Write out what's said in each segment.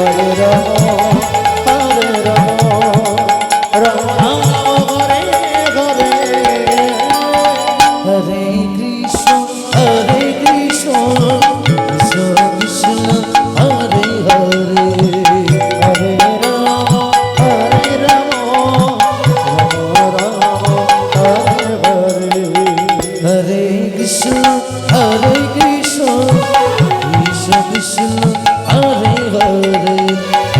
Hare Ram. Krishna Krishna Hare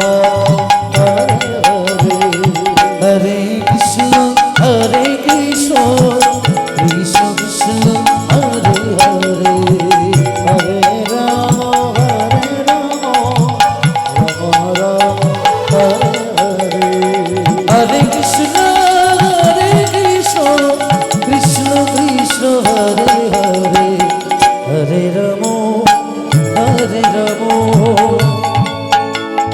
Ram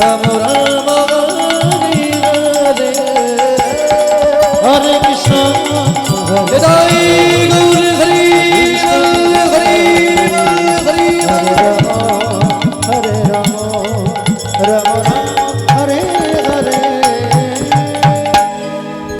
Ram Ram